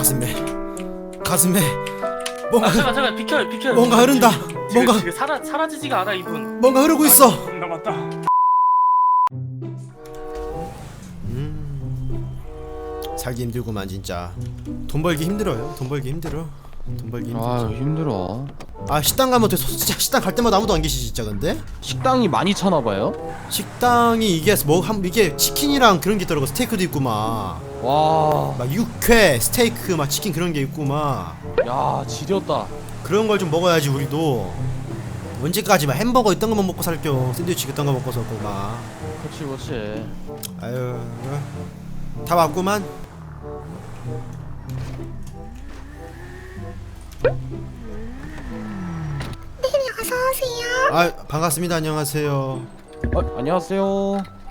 가슴에 가슴에 뭔가 아 잠깐 잠깐 비켜 비켜 뭔가 흐른다. 지금, 뭔가- 지금 사라 사라지지가 않아 이분 뭔가 흐르고 있어. 남았다. 살기 힘들구만 진짜. 돈 벌기 힘들어요. 돈 벌기 힘들어. 돈 벌기 힘들어. 아유 힘들어 아 식당 가면 어떻게 소- 진짜 식당 갈 때마다 아무도 안 계시지 진짜 근데 식당이 많이 차나봐요? 식당이 이게 뭐 한 이게 치킨이랑 그런 게 있더라고 스테이크도 있고 막 막 와... 육회 스테이크 막 치킨 그런 게 있고 막. 야 지렸다. 그런 걸 좀 먹어야지 우리도. 언제까지 막 햄버거 있던 것만 먹고 살겨 샌드위치 있던 거 먹고 살고 막. 그렇지 그렇지. 아유 다 왔구만. 네네 어서 오세요. 아 반갑습니다. 안녕하세요. 어, 안녕하세요.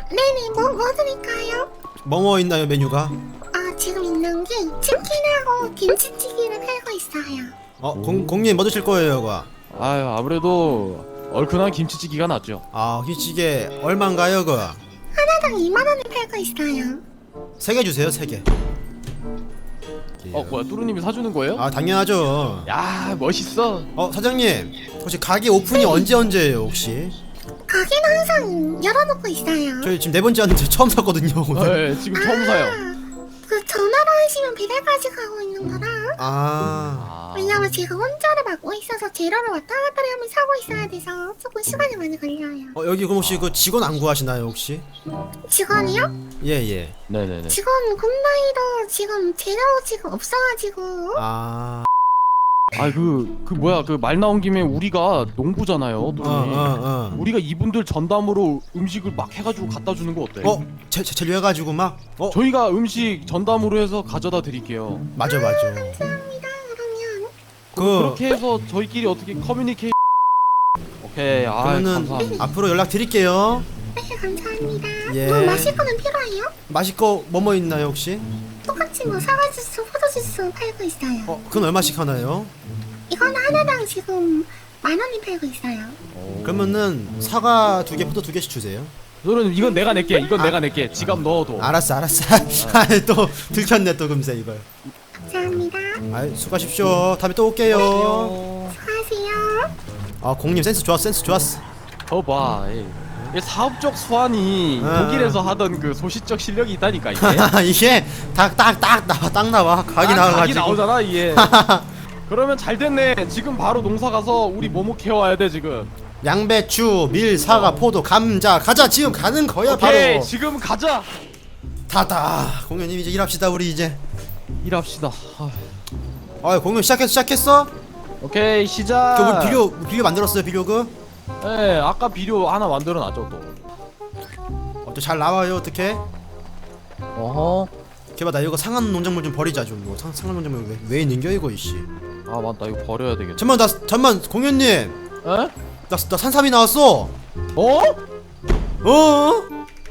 네네 뭐 뭐 드릴까요? 뭐뭐 있나요 메뉴가? 아 지금 있는 게 치킨하고 김치찌개를 팔고 있어요. 어 공, 공님 뭐 드실 거예요 이거? 아유 아무래도 얼큰한 김치찌개가 낫죠. 아 휘찌개 얼마인가요 그거? 하나당 2만 원에 팔고 있어요. 세 개 주세요 세 개. 어 뭐야 뚜루님이 사주는 거예요? 아 당연하죠. 야 멋있어. 어 사장님 혹시 가게 오픈이 언제 언제예요 혹시 가게는 항상 열어놓고 있어요. 저희 지금 네 번째 왔는데 처음 샀거든요 오늘 네, 지금 처음 사요 아, 그 전화로 하시면 배달까지 가고 있는 거라. 아 아, 왜냐면 제가 혼자를 맡고 있어서 재료를 왔다 갔다 하면 사고 있어야 돼서 조금 시간이 많이 걸려요. 어, 여기 그럼 혹시 그 직원 안 구하시나요 혹시 직원이요? 예예 네네네 직원 굽나이도 지금 재료 지금 없어가지고 아 아그 그 뭐야 그 말 나온 김에 우리가 농부잖아요 어, 어, 어. 우리가 이분들 전담으로 음식을 막 해가지고 갖다 주는 거 어때? 어? 제, 제, 제로 해가지고 막? 어? 저희가 음식 전담으로 해서 가져다 드릴게요 맞아 맞아 감사합니다. 그러면 그 그렇게 해서 저희끼리 어떻게 커뮤니케이 오케이 아 그러면은 감사합니다 앞으로 연락 드릴게요 네 감사합니다. 예. 뭐 마실 거는 필요해요? 마실 거 뭐뭐 있나요 혹시? 똑같이 뭐 사과 주스, 주스 팔고 있어요. 어 그건 얼마씩 하나요? 이거는 하나당 지금 만 원이 팔고 있어요. 그러면은 사과 두 개, 포도 두 개씩 주세요 너는 이건 내가 낼게 이건 아. 내가 낼게 지갑 넣어둬 알았어 알았어 아, 또 들켰네 또 금세 이걸 감사합니다. 아 수고하십시오 다음에 또 올게요 수고하세요. 아 공님 센스 좋았어 센스 좋았어 더봐 이 사업적 수완이 아. 독일에서 하던 그 소시적 실력이 있다니까 이게. 이게 딱딱딱 나와 딱 나와. 각이 아, 각이 나와가지고. 나오잖아 이게. 그러면 잘 됐네. 지금 바로 농사 가서 우리 뭐뭐 캐와야 돼 지금. 양배추, 밀, 사과, 포도, 감자. 가자 지금 가는 거야 오케이 바로. 지금 가자. 다다. 공연님 이제 일합시다 우리 이제. 일합시다. 아, 아 공연 시작했어 시작했어? 오케이 시작. 그 우리 비료 비료 만들었어요 비료 그? 네 아까 비료 하나 만들어 놨죠 또 어, 또 잘 나와요 어떻게? 어허 걔봐 나 이거 상한 농작물 좀 버리자 좀 이거 상, 상한 농작물 왜, 왜 있는겨 이거 이씨 아 맞다 이거 버려야 되겠다 잠만 나 잠만 공연님 에? 나, 나 산삼이 나왔어 어? 어?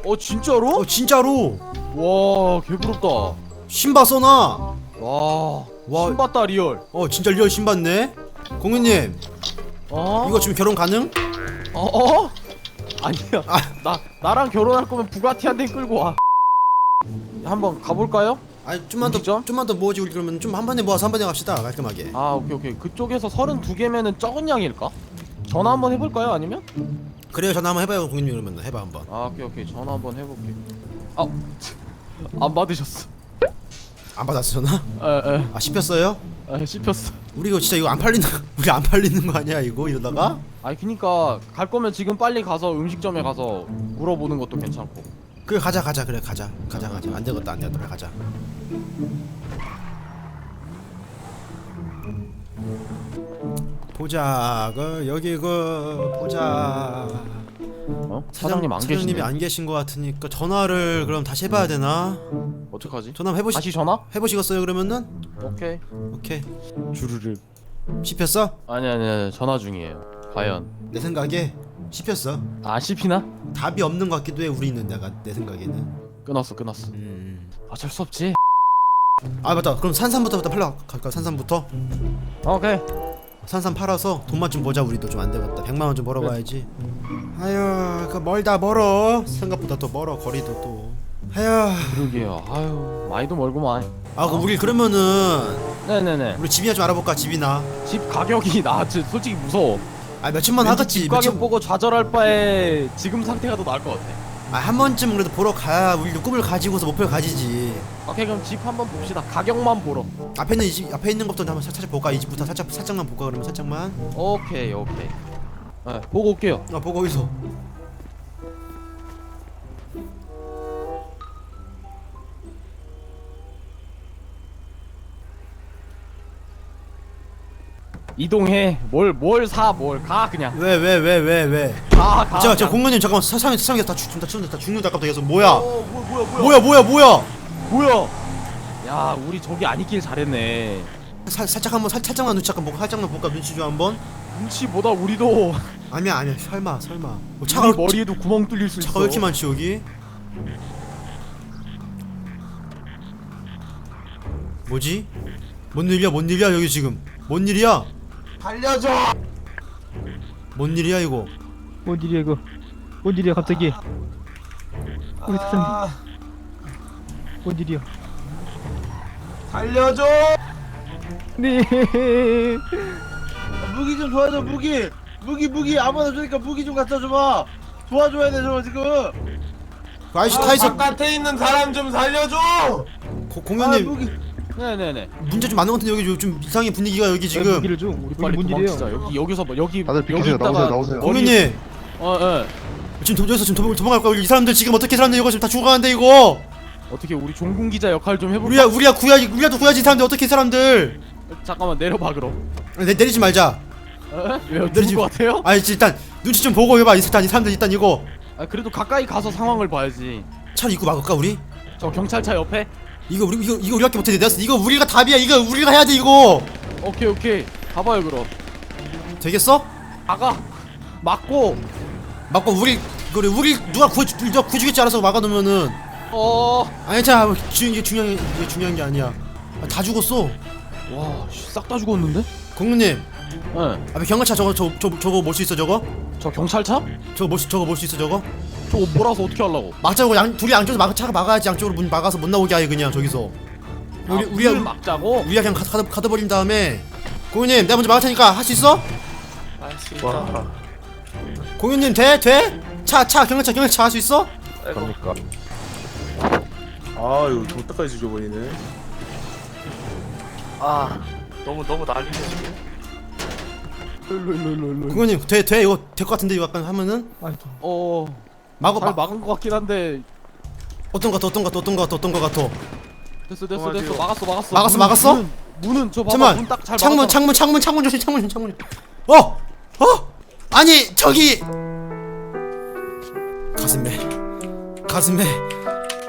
어 진짜로? 어 진짜로 와 개부럽다 신바 써놔 와, 와. 신봤다 리얼. 어 진짜 리얼 신봤네 공연님 어? 이거 지금 결혼 가능? 어? 어? 아니야. 아. 나 나랑 결혼할 거면 부가티 한 대 끌고 와. 한번 가볼까요? 아니 좀만 더 음식점? 좀만 더 모으지 우리 그러면 좀 한 번에 모아서 한 번에 갑시다 깔끔하게 아 오케이 오케이. 그쪽에서 32개면은 적은 양일까? 전화 한번 해볼까요? 아니면? 그래요 전화 한번 해봐요 공연님 그러면 해봐 한번 아 오케이 오케이. 전화 한번 해볼게. 아, 안 받으셨어. 안 받았어 전화? 에에. 아 씹혔어요? 에, 씹혔어. 우리 이거 진짜 이거 안 팔리는 우리 안 팔리는 거 아니야 이거 이러다가? 아니 그니까 갈 거면 지금 빨리 가서 음식점에 가서 물어보는 것도 괜찮고. 그래 가자 가자 그래 가자 가자 가자 안 되겠다 안 되겠다 가자 보자 그 여기 그 보자 어? 사장님 안 사장님이 계시네. 안 계신 것 같으니까 전화를 그럼 다시 해봐야 되나? 어떡하지? 전화 한번 해보시 다시 전화? 해보시겠어요 그러면은? 오케이. 오케이 주르륵. 씹혔어? 아니 아니 아니 전화 중이에요. 과연 내 생각에 씹혔어 안 씹히나? 답이 없는 것 같기도 해 우리 있는 내가 내 생각에는 끊었어 끊었어. 음. 어쩔 수 없지. 아 맞다 그럼 산삼부터 팔러 갈까 산삼부터? 오케이. 산삼 팔아서 돈만 좀 보자 우리도 좀 안 되겠다 100만 원 좀 벌어봐야지 아유 그 멀다 멀어 생각보다 또 멀어 거리도 또 아유 그러게요. 아유 많이도 멀구만. 아, 그 우리 그러면은 네네네 우리 집이나 좀 알아볼까 집이나. 집 가격이 나 진짜 솔직히 무서워 아 몇천만 왠지 하겠지. 집 가격 몇천. 보고 좌절할 바에 지금 상태가 더 나을 것 같아 아 한 번쯤 그래도 보러 가야 우리도 꿈을 가지고서 목표를 가지지. 오케이 그럼 집 한번 봅시다 가격만 보러 앞에 있는 이 집, 앞에 있는 것부터 한번 살- 살짝 볼까? 이 집부터 살짝 살짝만 볼까? 그러면 살짝만. 오케이 오케이 네, 보고 올게요 아 보고 있어. 이동해 뭘 뭘 사 뭘 가 그냥 왜 왜 왜 왜 왜? 가가 저, 저 공무원님 잠깐만 사상이 사상이 다 죽는다 죽는다 다 죽는다 깜짝이야 계속 뭐야? 어, 뭐, 뭐야 뭐야 뭐야 뭐야 뭐야? 뭐야 야 우리 저기 안 있길 잘했네 사, 살짝 한번 살, 살짝만 눈치 잠깐 보고 살짝만 볼까 눈치 좀 한번? 눈치보다 우리도 아니야 아니야 설마 설마 뭐 우리 차가 머리에도 구멍 뚫릴 수 있어 차가 왜 이렇게 많지 여기? 뭐지? 뭔 일이야 뭔 일이야 여기 지금 뭔 일이야? 달려줘. 뭔 일이야 이거? 뭔 일이야 이거 뭔 일이야 갑자기 우리 사장님 아, 뭔 일이야 달려줘. 네 무기 좀 도와줘 무기. 무기 무기 아무나 주니까 무기 좀 갖다 줘봐. 도와줘야 돼저 지금. 그 아저씨 타이서 바깥에 있는 사람 좀 살려줘. 고, 아, 공연님 무기. 네네네 문제 좀 많은 것 같은데 여기 좀 이상해 분위기가 여기 왜 지금 무기를 줘 우리 빨리 도망치자 여기 여기서 뭐 여기 다들. 여기 있다가 나오세요, 나오세요. 머리- 공연님 어, 어. 지금 도- 여기서 지금 도망, 도망갈 거야 이 사람들 지금 어떻게 사람들 이거 지금 다 죽어가는데 이거 어떻게 우리 종군 기자 역할 좀 해볼까? 우리야 우리야 구야지 우리야도 구야지 이 사람들 어떻게 이 사람들 잠깐만 내려봐 그럼 내, 내리지 말자 어? 왜요? 내리지- 죽을 것 같아요? 아니 일단 눈치 좀 보고 해봐 일단 이 사람들 일단 이거 아 그래도 가까이 가서 상황을 봐야지 차를 입고 막을까 우리? 저 경찰차 옆에 이거 우리 이거 이거 우리밖에 못해 내가 이거 우리가 답이야. 이거 우리가 해야 돼 이거. 오케이 오케이. 가봐요 그럼. 되겠어? 가가 맞고. 막고 우리 그래 우리 누가 구해 누가 구해주겠지 알아서 막아놓으면은. 어... 아니 자중 이게 중요한 게 이게 중요한 게 아니야. 아, 다 죽었어. 와싹 다 죽었는데? 공무님. 예. 앞에 경찰차 저거 저, 저 저거 몰수 있어 저거? 저 경찰차? 저거 몰수 저거 몰수 있어 저거? 저거 몰아서 어떻게 하려고? 막자고 양 둘이 양쪽에서 막 차가 막아야지 양쪽으로 문 막아서 못 나오게 아예 그냥 저기서 우리 아, 우리가 문을 막자고? 우리가 그냥 가드 가드, 가드 버린 다음에 공유님 내가 먼저 막을 테니까 할 수 있어? 아씨 일단 공유님 돼? 돼? 차 차 경찰차 경찰차 할 수 있어? 그러니까 아유 도딱까지 죽여버리네 아 너무 너무 난리네 지금 일로 일로 일로 일로 공유님 돼? 돼? 이거 될 것 같은데 이거 약간 하면은 어... 막어 잘 막 막은 것 같긴 한데. 어떤 거 같아 어떤 거 같아 어떤 거 같아 어떤 거 같아? 됐어 됐어 됐어. 막았어 막았어. 막았어, 문은, 막았어? 문은, 문은 저 봐봐. 잠깐만. 문딱잘 창문 막았잖아. 창문 창문 창문 조심 창문 창문 어! 어! 아니 저기. 가슴에 가슴에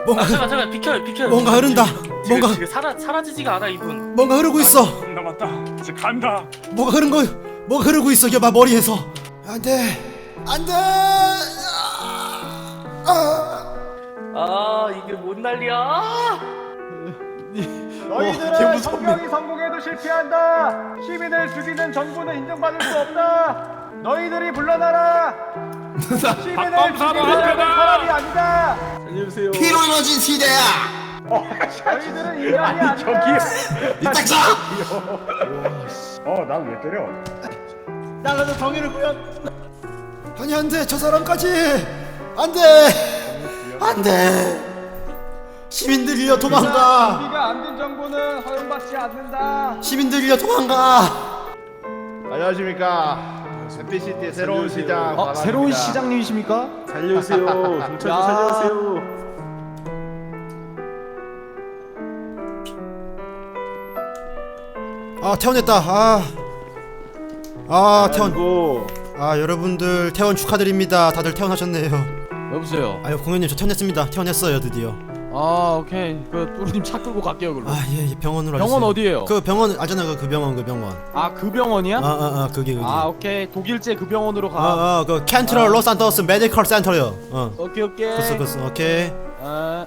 뭔가 아 잠깐 잠깐. 비켜요 비켜요. 뭔가 흐른다. 지금, 뭔가- 지금 사라, 사라지지가 않아 이분. 뭔가 흐르고 있어. 남았다. 이제 간다. 뭐가 흐른 거 뭐가 흐르고 있어? 여봐 머리에서. 안돼. 안돼 아 이게 뭔 난리야 아! 너희들은 성경이 성공에도 실패한다 시민을 죽이는 정부는 인정받을 수 없다 너희들이 물러나라 시민을 죽이는 한표다. 사람이 아니다 살려주세요 피로 이루어진 시대야. 너희들은 인간이 아니다 이딱자. 어, 난왜 때려? 나라도 정의를 구현. 아니 안돼 저 사람까지 안돼 안돼 시민들이여 도망가 우리가 안 된 정부는 허용받지 않는다 시민들이여 도망가 안녕하십니까. 샌디시티의 새로운 살려주세요. 시장. 어? 반갑습니다. 새로운 시장님이십니까? 살려주세요 경찰 야. 살려주세요 아 태어났다 아. 아 태원 아이고 아 여러분들 태원 축하드립니다 다들 태어나셨네요 여보세요? 아유 공연님 저 태어났습니다. 태어났어요 드디어. 아 오케이. 그 뚜루님 차 끌고 갈게요 그럼 아예 예, 병원으로 병원 와주세요. 어디에요? 그 병원 알잖아요 그 병원 그 병원. 아 그 병원이야? 아아아 그게 그게. 아 오케이. 독일제 그 병원으로 가. 아아 그 캔트럴 로산더스 메디컬 센터요. 어. 오케이 오케이. 그스 그스 오케이. 아